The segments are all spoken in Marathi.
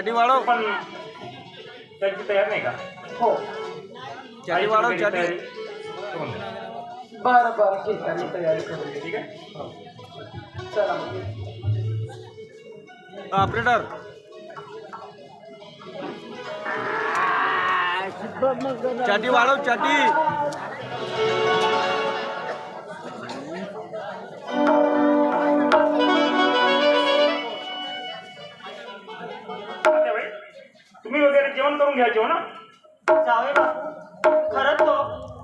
चटी वाढव. पण त्यांची तयार नाही का? हो. चटी वाढव वगैरे चटी. बरं बरं ठीक आहे मी तयारी करून ठीक आहे? हो. चला. मग. ऑपरेटर चटी वाढव चटी करून घ्यायचे हो ना? जावे बापू. खरंच तो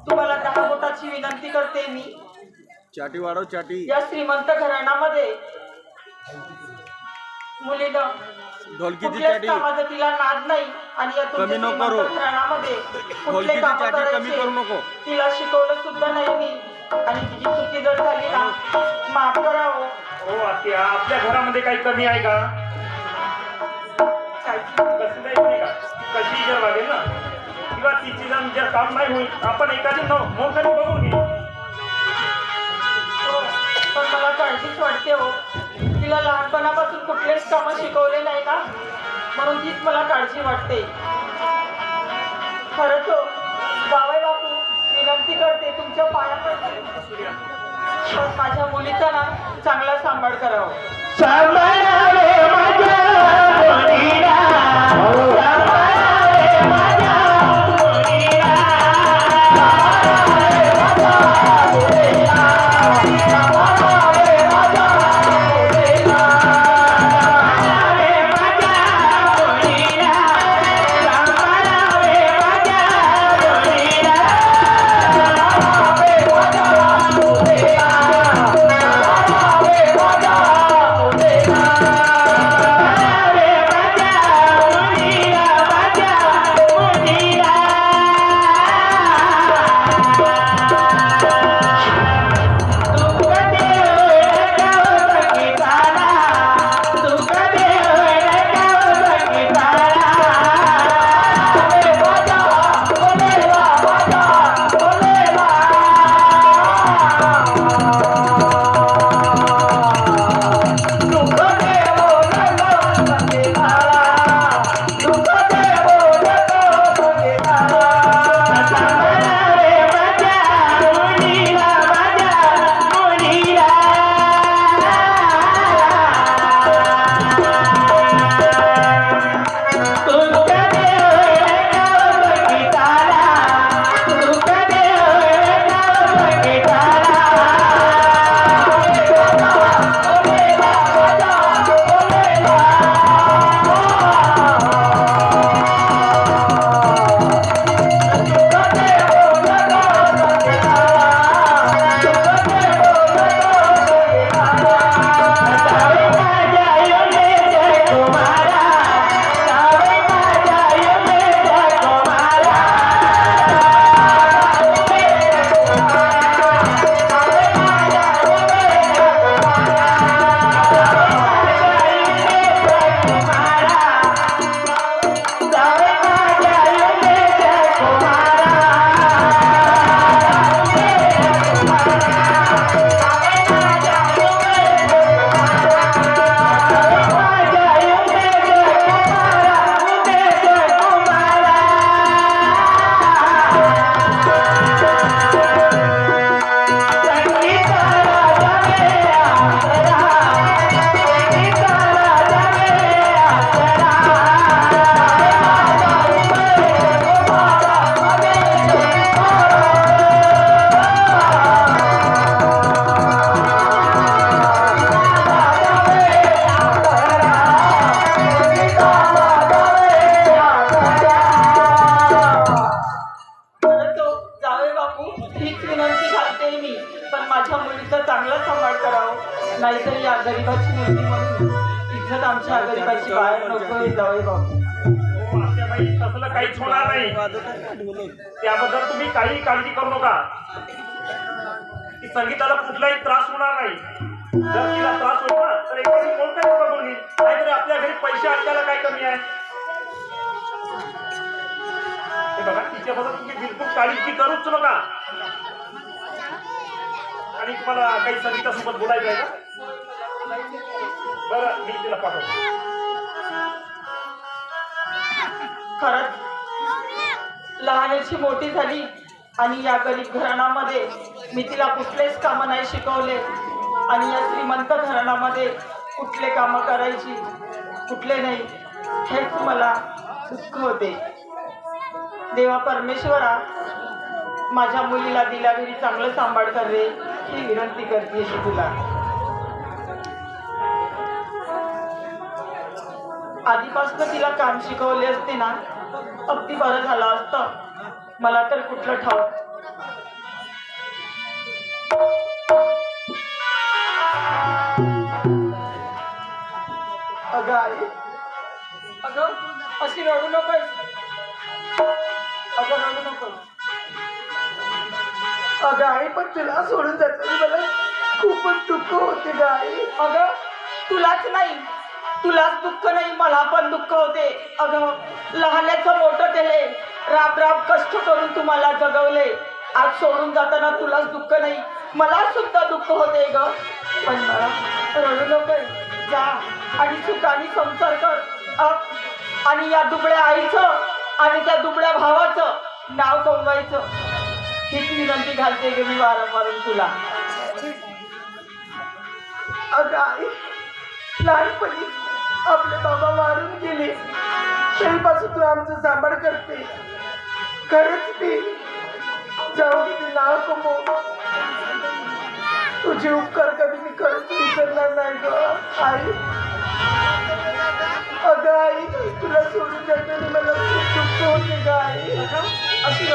तुम्हाला दहा बोटाची विनंती करते मी. चटी वाढव चटी. या श्रीमंत घराण्यामध्ये मुलीनं ढोलकीची कुठल्याच चटी. कामाचा तिला नाद नाही आणि या तुमच्या कमी नको श्रीमंत करू. घराण्यामध्ये कुठले ढोलकीची काम चटी कमी करायचे करू नको. तिला शिकवलं सुद्धा नाही मी. आणि तिची चुकी जर झाली ना माफ करावं. हो आत्या आपल्या घरामध्ये काही कमी आहे का? कसं काही नाही का कशी जर वागेल ना? किंवा तिची जर जर काम नाही होईल. आपण एखादी नव मोठ्याने बघून घेऊ हो, पण मला काळजीच वाटते हो. तिला लहानपणापासून कुठलेच कामं शिकवले नाही ना? म्हणून तीच मला काळजी वाटते. खरंच हो जावई बापू विनंती करते तुमच्या पाया पडते पण माझ्या मुलीचा ना चांगला सांभाळ करावा. खरंच त्याबद्दल तुम्ही काही काळजी करू नका. की संगीताला कुठलाही त्रास होणार नाही. जर तिला त्रास होईल ना तर एखादी मोठ्या घेईल? नाहीतरी आपल्या घरी पैसे आणण्याला काय कमी आहे? हे बघा तिच्याबद्दल तुम्ही बिलकुल काळजी करूच नका. आणि तुम्हाला काही संगीतासोबत बोलायचं आहे का? बरं मी तिला पाठवतो. खरंच लहानाची मोठी झाली आणि या गरीब घराण्यामध्ये मी तिला कुठलेच कामं नाही शिकवले. आणि या श्रीमंत घराण्यामध्ये कुठले कामं करायची? कुठले नाही? हेच मला दुःख होते. देवा परमेश्वरा माझ्या मुलीला दिल्या घरी चांगलं सांभाळ कर रे ही विनंती करते तुला. आधीपासून तिला काम शिकवले असते ना अगदी बरं झालं असतं. मला तर कुठलं ठाऊक. अगं आई. अगं अशी रडू नको अगं रडू नको अगं आई पण तुला सोडून जात मला खूपच दुःख होते ग आई. अगं तुलाच नाही. तुलाच दुःख नाही मला पण दुःख होते. अगं लहानाचं मोठं केले राब राब कष्ट करून तुम्हाला जगवले. आज सोडून जाताना तुलाच दुःख नाही मला सुद्धा दुःख होते ग. पण मला रडू नको जा आणि सुखाने संसार कर. आणि या दुबळ्या आईचं आणि त्या दुबळ्या भावाचं नाव कमवायचं. हीच विनंती घालते ग मी वारंवार तुला. अगं आई लहानपणी आपले बाबा वारून गेले. तरीपासून तू आमचं सांभाळ करते. खरंच मी जाऊ किती नाव कमव. तुझे उपकार कधी मी खरंच विसरणार नाही ग. आई. अगं आई तुला सोडून जाताना मला खूप दुःख होते ग आई. अशी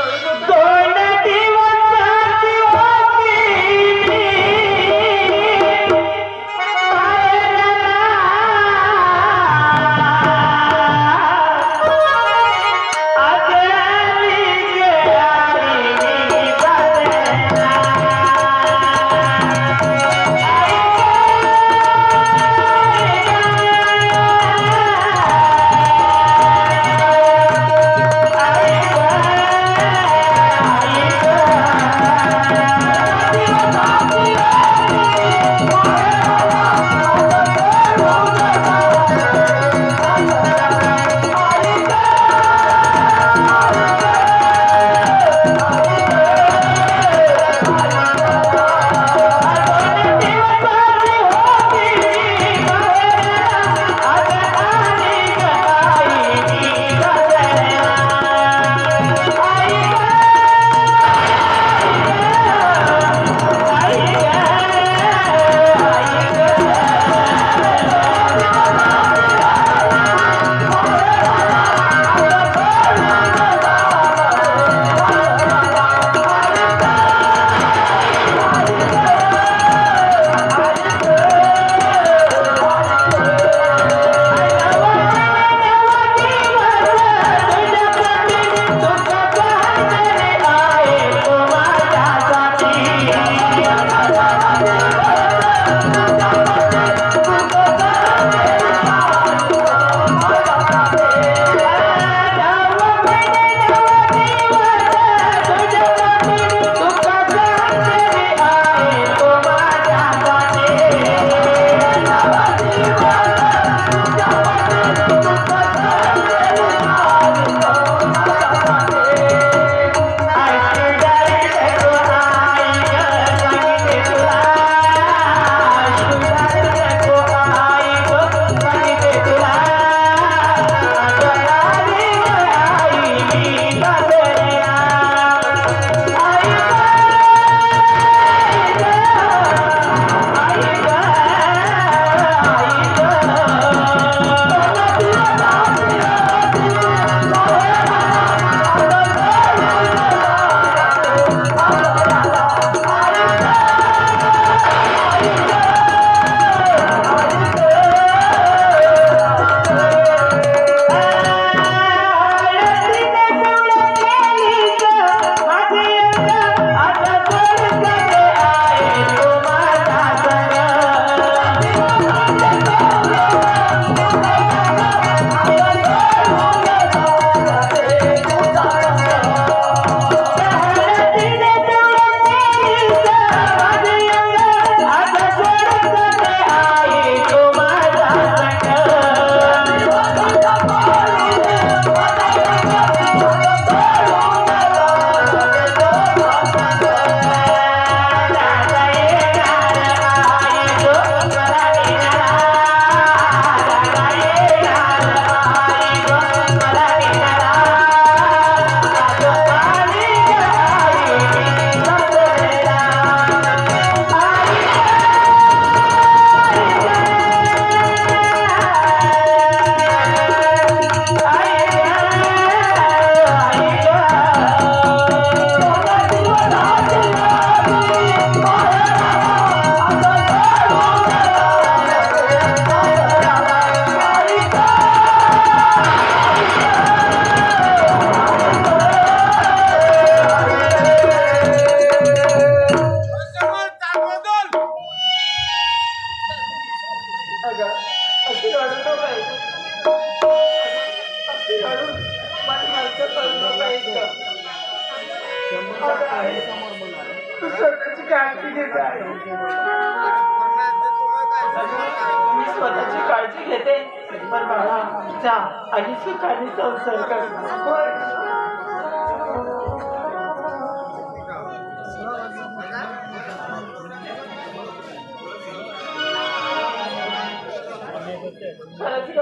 खरंच ग.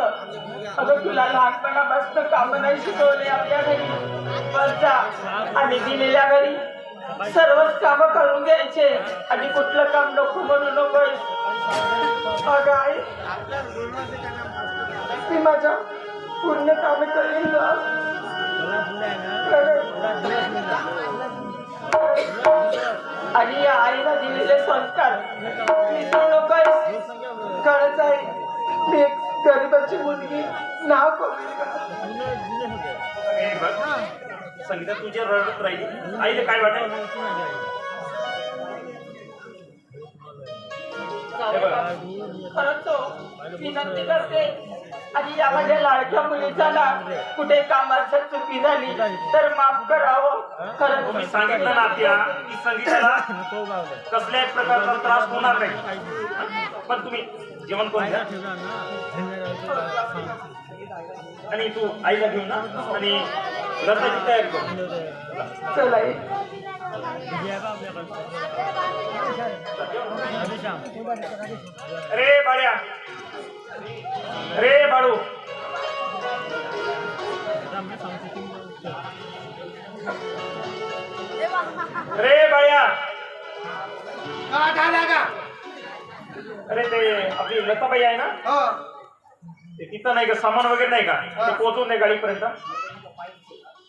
अगं तुला लहानपणापासून काम नाही शिकवले आपल्या घरी. बस जा. आणि दिलेल्या घरी सर्वच काम करून घ्यायचे. आणि कुठलं काम नको म्हणू नको अगं आई. मी माझ्या पूर्ण काम करेन ग. आणि या आईला दिलेले संस्कार. मी नकोस खरंच आहे मी एक गरिबाची मुलगी नाव संगीता तुझ्या रडत राहिली. आईला काय खरंच हो विनंती करते. आणि यामध्ये लाडक्या मुलीचा ना कुठे कामाच्या चुकी झाली तर माफ करावं. मी खरंच सांगितलं ना त्या की संगीताला कसल्याही प्रकारचा त्रास होणार नाही. पण तुम्ही जेवण घ्या. आणि तू आईला घेऊन ना आणि लग्नाची तयारी कर. चला आई. अरे बाळ्या. अरे बाळू. अरे बाळ्या. अरे ते आपली लताबाई आहे ना? तिथं नाही का सामान वगैरे नाही का? ते पोहोचवून दे गाडीपर्यंत.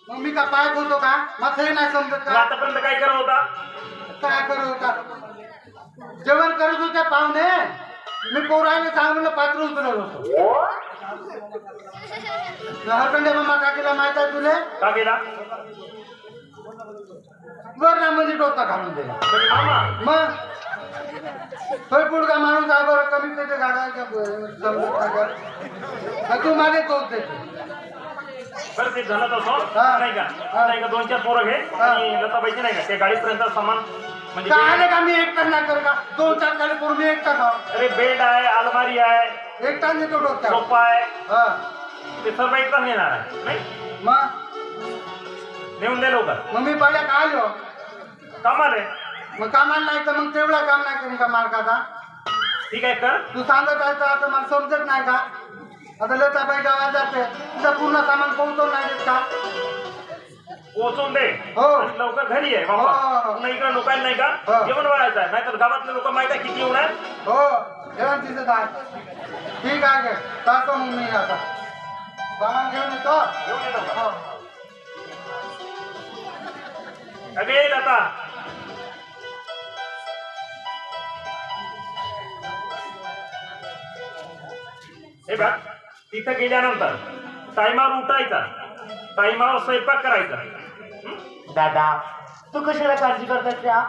मग मी का पाय होतो का? माथाही नाही समजत का? आतापर्यंत काय करत होता? काय करत होता? जेवण करत होते पाहुणे. मी पोरायला चांगलं पात्र उचलत होतो हरकंडे मामा काकीला माहीत आहे तुले? का म्हणजे डोका घालून दिला मामा मग पुढचा माणूस आहे बरं कमी पेटे? मग तू मागे तोच देतो बरं ते झालं तसं. हा. नाही का? हा. नाही का दोन चार पोरं घे. हा. आणि लताबाईची नाही का? ते गाडीपर्यंत सामान म्हणजे काय का? मी एकटा नाही कर का? दोन चार खाली करून मी एकटा खाऊ अरे बेड आहे अलमारी आहे. एकटा नेतो डोक्यावर. सोफा आहे. हा. ते सर्व एकटाच नेणार आहे नाही? मग? नेऊन दे लवकर. मग मी पाहिल्या का आलो. कामाल आहे. मग कामाला नाही तर मग तेवढा काम नाही करी का मालकाचा ठीक आहे कर. तू सांगत आहे तर आता मला समजत नाही का? आता लताबाई गावात जाते. तिथं पूर्ण सामान पोहोचवून नाही देत का? पोहोचून दे. हो. आणि लवकर घरी आहे हो, हो, बाबा. हो. पुन्हा इकडे लोकांना नाही का? हो. जेवण वाढायचं आहे. नाहीतर गावातले लोक माहिती आहे किती येऊन आहेत हो. जेवण तिथं आहे ठीक आहे. गे जातो मग मी आता. सामान घेऊन येतो. घेऊन ये लवकर. हो. अगे लता. हे बघ तिथं गेल्यानंतर टायमावर उठायचा टायमावर स्वयंपाक करायचा. हं? दादा तू कशाला काळजी करतात त्या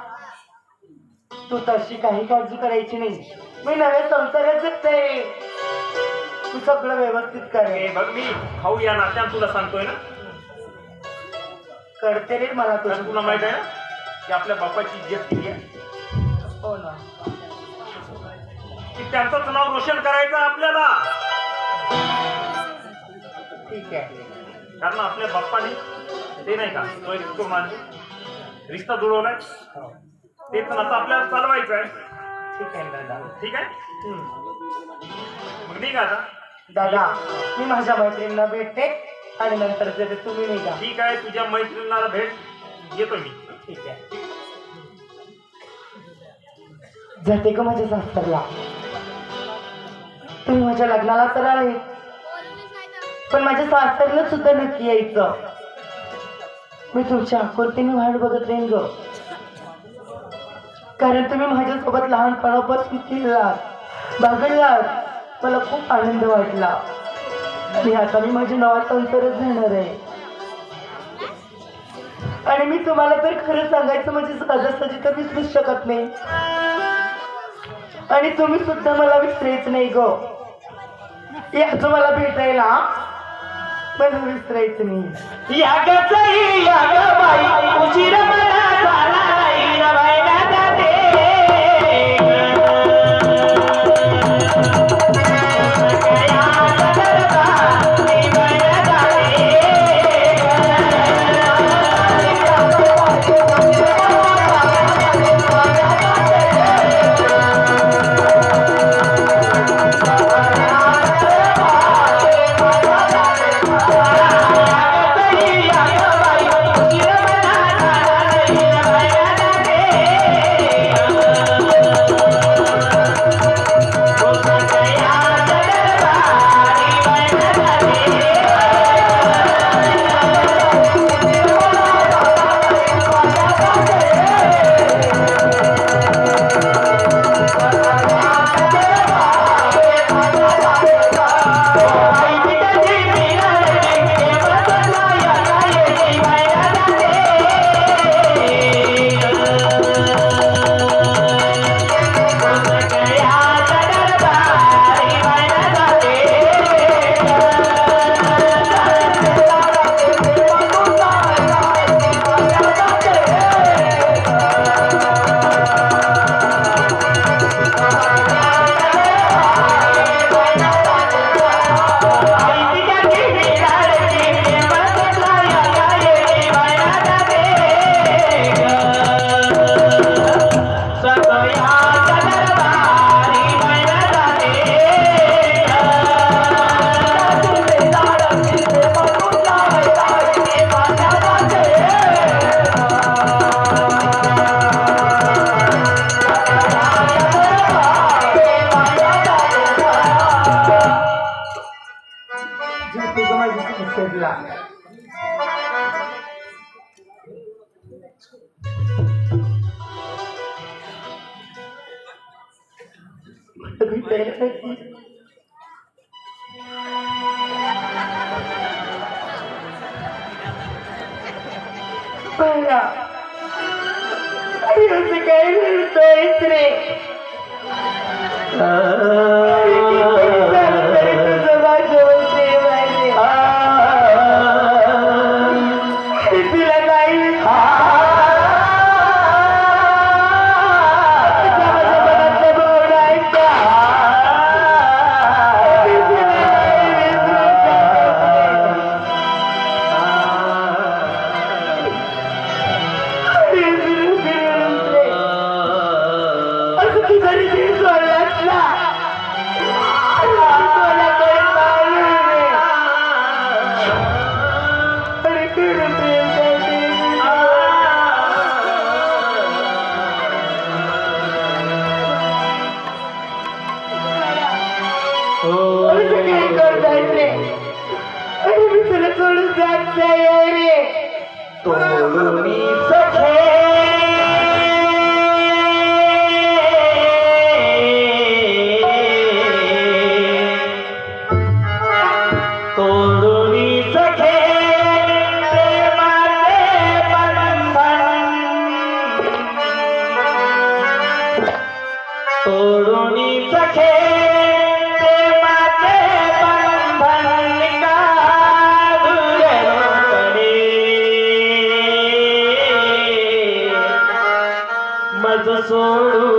तू तशी काही काळजी करायची नाही. मी नव्या संसारात जगते तू सगळं व्यवस्थित हे करेल बघ मी खाऊ या नात्यानं तुला सांगतोय ना. करते रे मला तर तुझं तुला माहीत आहे ना की आपल्या बापाची इज्जत किती आहे. हो ना. की त्यांचंच नाव रोशन करायचं आपल्याला. ठीक आहे. कारण आपल्या बाप्पाने ते नाही का तो एक करून आणली. रिश्ता जुळवलाय. हो. तेच नातं आपल्याला चालवायचं आहे. ठीक आहे दादा. ठीक आहे? हम्म. मग निघा आता. दादा मी माझ्या मैत्रिणींना भेटते. आणि नंतर जर तुम्ही निघा. ठीक आहे तुझ्या मैत्रिणीला भेट येतो मी. ठीक आहे. जाते का माझ्या सासरला तुम्ही माझ्या लग्नाला तर आले पण माझ्या सासरला सुद्धा नक्की यायचं. मी तुमच्या आकुलतीने वाट बघत राहीन ग. कारण तुम्ही माझ्यासोबत लहानपणापासून खेळलात बागडलात. मला खूप आनंद वाटला. मी आता मी माझ्या नावाचा अंतरच घेणार आहे. आणि मी तुम्हाला तर खरं सांगायचं म्हणजे सहजासहजी तर विसरूच शकत नाही. आणि तुम्ही सुद्धा मला विसरायचं नाही ग. याचं मला भेटायला पण विसरायचं नाही. यागचई याग बाई escuela. Ay, no sé qué decirte. Ah. রাসূল